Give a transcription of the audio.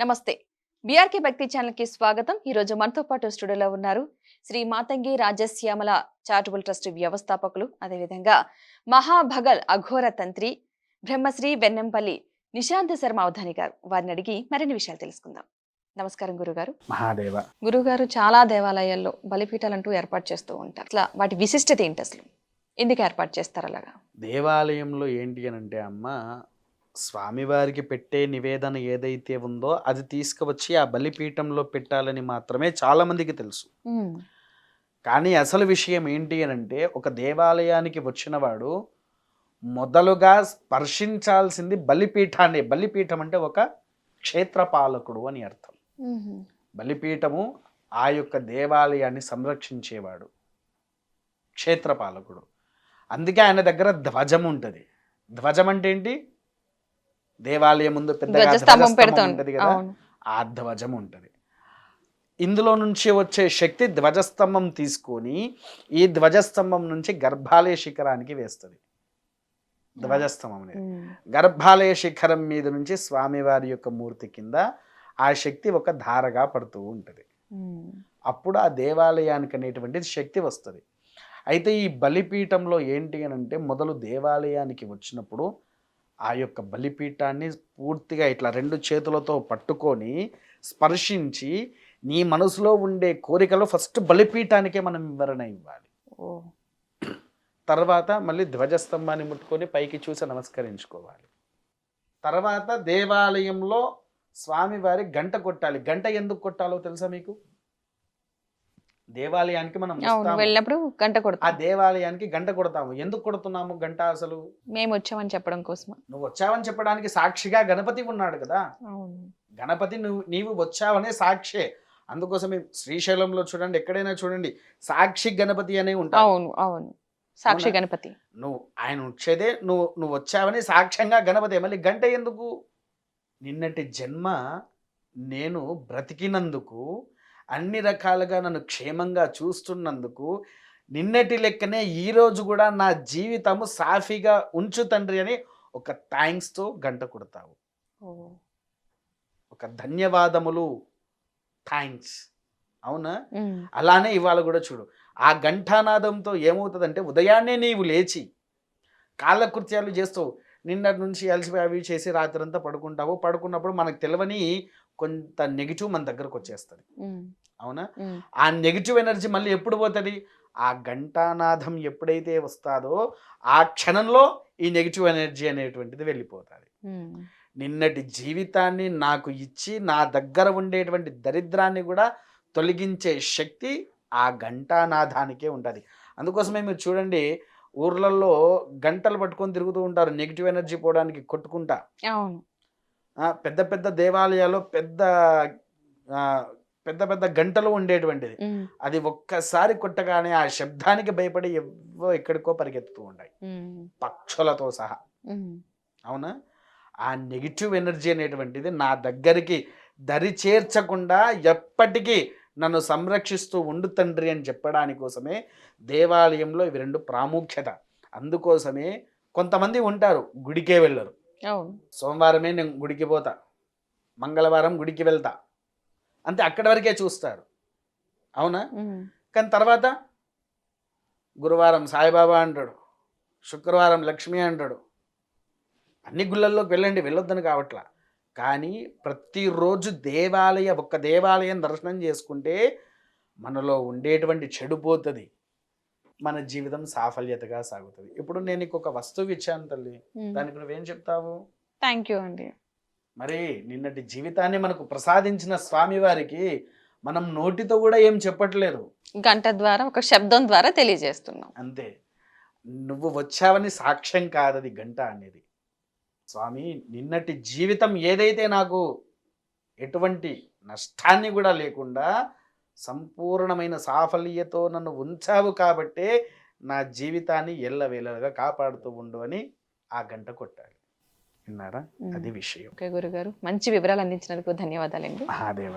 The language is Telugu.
నమస్తే. బీఆర్కే భక్తి ఛానల్కి స్వాగతం. ఈ రోజు మనతో పాటు స్టూడియోలో ఉన్నారు శ్రీ మాతంగి రాజశ్యామల చారిటబుల్ ట్రస్ట్ వ్యవస్థాపకులు అదేవిధంగా మహాభగల్ అఘోర తంత్రి బ్రహ్మశ్రీ వెన్నెంపల్లి నిశాంత శర్మ అవధాని గారు. వారిని అడిగి మరిన్ని విషయాలు తెలుసుకుందాం. నమస్కారం గురుగారు. మహాదేవ. గురుగారు చాలా దేవాలయాల్లో బలిపీఠాలంటూ ఏర్పాటు చేస్తూ ఉంటారు. అట్లా వాటి విశిష్టత ఏంటి అసలు? ఎందుకు ఏర్పాటు చేస్తారు అలాగా? దేవాలయంలో ఏంటి అని అంటే అమ్మ స్వామివారికి పెట్టే నివేదన ఏదైతే ఉందో అది తీసుకువచ్చి ఆ బలిపీఠంలో పెట్టాలని మాత్రమే చాలా మందికి తెలుసు కానీ అసలు విషయం ఏంటి అని అంటే ఒక దేవాలయానికి వచ్చినవాడు మొదలుగా స్పర్శించాల్సింది బలిపీఠాన్ని. బలిపీఠం అంటే ఒక క్షేత్రపాలకుడు అని అర్థం. బలిపీఠము ఆ యొక్క దేవాలయాన్ని సంరక్షించేవాడు. క్షేత్రపాలకుడు. అందుకే ఆయన దగ్గర ధ్వజం ఉంటుంది. ధ్వజం అంటే ఏంటి? దేవాలయం ముందు పెడుతూ. ఉంటది కదా? ఆ ధ్వజం ఉంటుంది. ఇందులో నుంచి వచ్చే శక్తి ధ్వజస్తంభం తీసుకొని ఈ ధ్వజస్తంభం నుంచి గర్భాలయ శిఖరానికి వేస్తుంది. ధ్వజస్తంభం అనేది. గర్భాలయ శిఖరం మీద నుంచి స్వామివారి యొక్క మూర్తి కింద ఆ శక్తి ఒక ధారగా పడుతూ ఉంటుంది. అప్పుడు ఆ దేవాలయానికి అనేటువంటిది శక్తి వస్తుంది. అయితే ఈ బలిపీఠంలో ఏంటి అని అంటే మొదలు దేవాలయానికి వచ్చినప్పుడు ఆ యొక్క బలిపీఠాన్ని పూర్తిగా ఇట్లా రెండు చేతులతో పట్టుకొని స్పర్శించి నీ మనసులో ఉండే కోరికలు ఫస్ట్ బలిపీఠానికే మనం వివరణ ఇవ్వాలి. ఓ. తర్వాత మళ్ళీ ధ్వజస్తంభాన్ని ముట్టుకొని పైకి చూసి నమస్కరించుకోవాలి. తర్వాత దేవాలయంలో స్వామివారి గంట కొట్టాలి. గంట ఎందుకు కొట్టాలో తెలుసా మీకు? దేవాలయానికి మనం. వెళ్ళినప్పుడు గంట ఆ కొడతాం దేవాలయానికి గంట కొడతాము. ఎందుకు కొడుతున్నాము గంట అసలు? మేము వచ్చామని చెప్పడం కోసం నువ్వు వచ్చావని చెప్పడానికి సాక్షిగా గణపతి ఉన్నాడు కదా. గణపతి నువ్వు నీవు వచ్చావనే సాక్షే. అందుకోసమే శ్రీశైలంలో చూడండి ఎక్కడైనా చూడండి సాక్షి గణపతి అనే ఉంటాడు. అవును అవును. సాక్షి? గణపతి. నువ్వు ఆయన వచ్చేదే నువ్వు నువ్వు వచ్చావని సాక్ష్యంగా గణపతి. మళ్ళీ గంట ఎందుకు? నిన్నటి జన్మ నేను బ్రతికినందుకు అన్ని రకాలుగా నన్ను క్షేమంగా చూస్తున్నందుకు నిన్నటి లెక్కనే ఈరోజు కూడా నా జీవితము సాఫీగా ఉంచు తండ్రి అని ఒక థ్యాంక్స్తో గంట కొడతావు. ఒక ధన్యవాదములు థ్యాంక్స్. అవునా? అలానే ఇవాళ కూడా చూడు ఆ ఘంటానాదంతో ఏమవుతుందంటే ఉదయాన్నే నీవు లేచి కాలకృత్యాలు చేస్తావు నిన్నటి నుంచి అలసిపోయి అవి చేసి రాత్రంతా పడుకుంటావు పడుకున్నప్పుడు మనకు తెలియని కొంత నెగిటివ్ మన దగ్గరకు వచ్చేస్తుంది. అవునా? ఆ నెగిటివ్ ఎనర్జీ మళ్ళీ ఎప్పుడు పోతుంది? ఆ ఘంటానాదం ఎప్పుడైతే వస్తాదో ఆ క్షణంలో ఈ నెగిటివ్ ఎనర్జీ అనేటువంటిది వెళ్ళిపోతుంది. నిన్నటి జీవితాన్ని నాకు ఇచ్చి నా దగ్గర ఉండేటువంటి దరిద్రాన్ని కూడా తొలగించే శక్తి ఆ ఘంటానాదానికే ఉంటుంది. అందుకోసమే మీరు చూడండి ఊర్లలో గంటలు పట్టుకొని తిరుగుతూ ఉంటారు నెగిటివ్ ఎనర్జీ పోవడానికి కొట్టుకుంటా. పెద్ద పెద్ద దేవాలయాల్లో పెద్ద పెద్ద పెద్ద గంటలు ఉండేటువంటిది. అది ఒక్కసారి కొట్టగానే ఆ శబ్దానికి భయపడి ఎవ్వో ఎక్కడికో పరిగెత్తుతూ ఉంటాయి. పక్షులతో సహా. అవునా? ఆ నెగిటివ్ ఎనర్జీ అనేటువంటిది నా దగ్గరికి దరి చేర్చకుండా ఎప్పటికీ నన్ను సంరక్షిస్తూ ఉండు తండ్రి అని చెప్పడాని కోసమే దేవాలయంలో ఇవి రెండు ప్రాముఖ్యత. అందుకోసమే కొంతమంది ఉంటారు గుడికే వెళ్ళరు. సోమవారమే నేను గుడికి పోతా. మంగళవారం గుడికి వెళ్తా. అంతే అక్కడి వరకే చూస్తారు. అవునా? కానీ తర్వాత గురువారం సాయిబాబా అంటాడు శుక్రవారం లక్ష్మి అంటాడు అన్ని గుళ్ళల్లోకి వెళ్ళండి వెళ్ళొద్దని కావట్లా. కానీ ప్రతిరోజు దేవాలయ ఒక్క దేవాలయం దర్శనం చేసుకుంటే మనలో ఉండేటువంటి చెడు పోతుంది. మన జీవితం సాఫల్యతగా సాగుతుంది. ఇప్పుడు నేను నీకు ఒక వస్తువు ఇచ్చాను తల్లి. దానికి నువ్వేం చెప్తావు? థ్యాంక్ యూ అండి. మరి నిన్నటి జీవితాన్ని మనకు ప్రసాదించిన స్వామివారికి మనం నోటితో కూడా ఏం చెప్పట్లేదు. గంట ద్వారా ఒక శబ్దం ద్వారా తెలియజేస్తున్నాం. అంతే. నువ్వు వచ్చావని సాక్ష్యం కాదది గంట అనేది. స్వామి నిన్నటి జీవితం ఏదైతే నాకు ఎటువంటి నష్టాన్ని కూడా లేకుండా సంపూర్ణమైన సాఫల్యతో నన్ను ఉంచావు కాబట్టే నా జీవితాన్ని ఎల్లవేళలుగా కాపాడుతూ ఉండు అని ఆ గంట కొట్టాలి విన్నారా. అది విషయం. ఓకే గురుగారు. మంచి వివరాలు అందించినందుకు ధన్యవాదాలండి. మహాదేవ